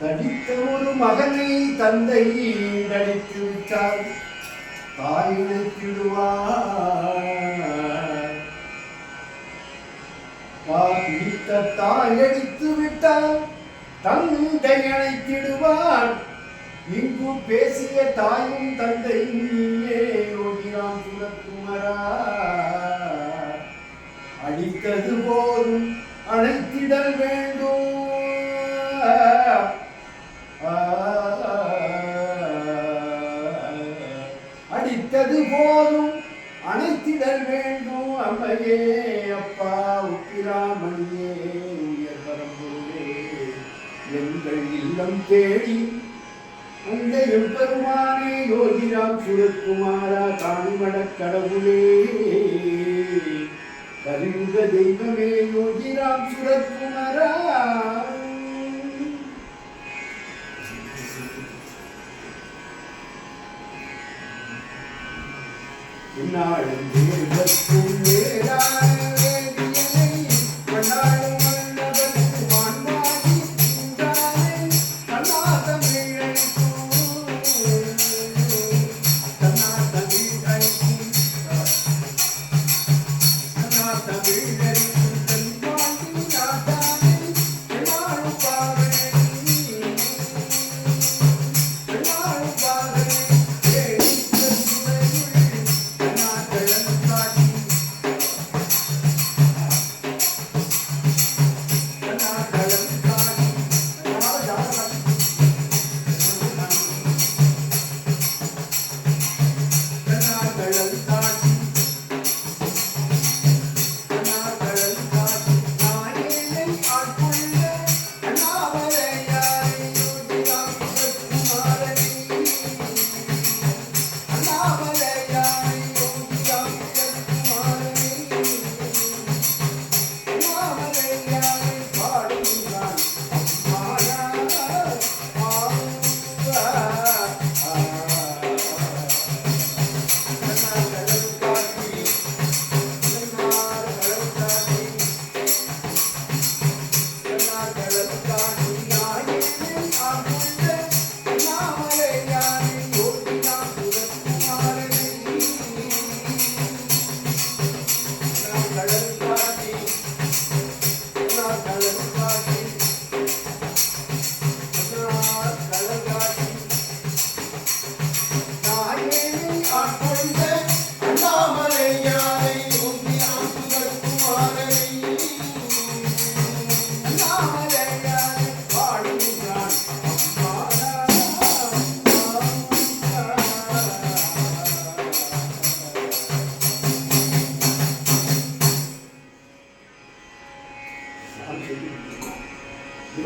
தடித்த ஒரு மகனை தந்தை நடித்து விட்டார் தாய் நினைத்திடுவார் பிடித்த தாய் அடித்து விட்டால் தந்தை அழைத்திடுவார் இங்கு பேசிய தாயும் தந்தையும் நீயே யோகிராம் சுரக்குமரா அடித்தது போதும் அழைத்திடல் வேண்டும். அடித்தது போதும் அனைத்திடல் வேண்டும் அம்மையே அப்பா உப்பிராமணியே உயர் பரம்பொருளே. எங்கள் இல்லம் தேடி உங்கள் எம்பெருமானே யோகிராம் சுரக்குமாரா காணிமடக் கடவுளே. கலியுக தெய்வமே யோகிராம் சுரக்குமாரா இந்நாளும் தேவர்க்கும் மேலான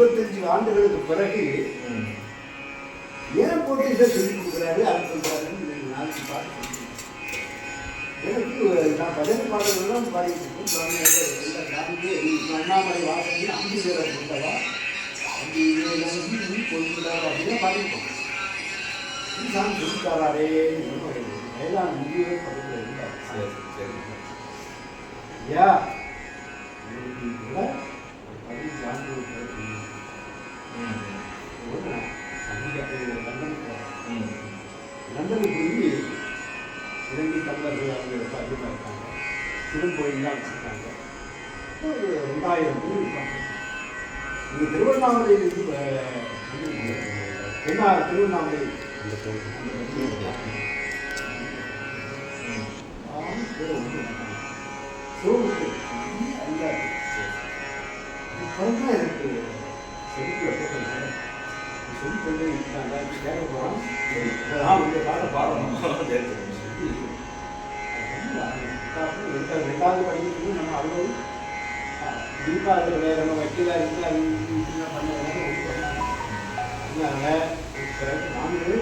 இருபத்தஞ்சு ஆண்டுகளுக்கு பிறகு ஏன் போட்டு இதை சொல்லிக் கொடுக்குறாரு அது சொல்றாருன்னு நாளைக்கு பார்த்து எனக்கு நான் பஜனை பாடல்கள்லாம் பாடிட்டு இருக்கேன். சுவாமி வந்து எல்லா சாமியே நீ அண்ணாமலை வாசனையும் அம்பி சேர கொடுத்தவா அம்பி நம்பி கொள்கிறார் அப்படின்னு நீ சாமி சொல்லித்தாரே எல்லாம் முடியவே பக்கத்தில் இருந்தார். ஐயா சிவன் கோயில்லாம் வச்சுருக்காங்க ரெண்டாயிரம் பேர் இருக்காங்க இங்கே திருவண்ணாமலையிலிருந்து என்ன திருவண்ணாமலை அந்த கோயில் அந்த இருக்காங்க. எனக்கு கொண்டே இருக்காங்க கேட்க போகிறோம் வந்து பாட பாடணும் ரெண்டாவது படிக்கிறது நம்ம அவ்வளோ தீபாவளி நம்ம வைக்கல இருந்து அது இப்படிலாம் பண்ண இருந்தாங்க பிறகு நாங்களே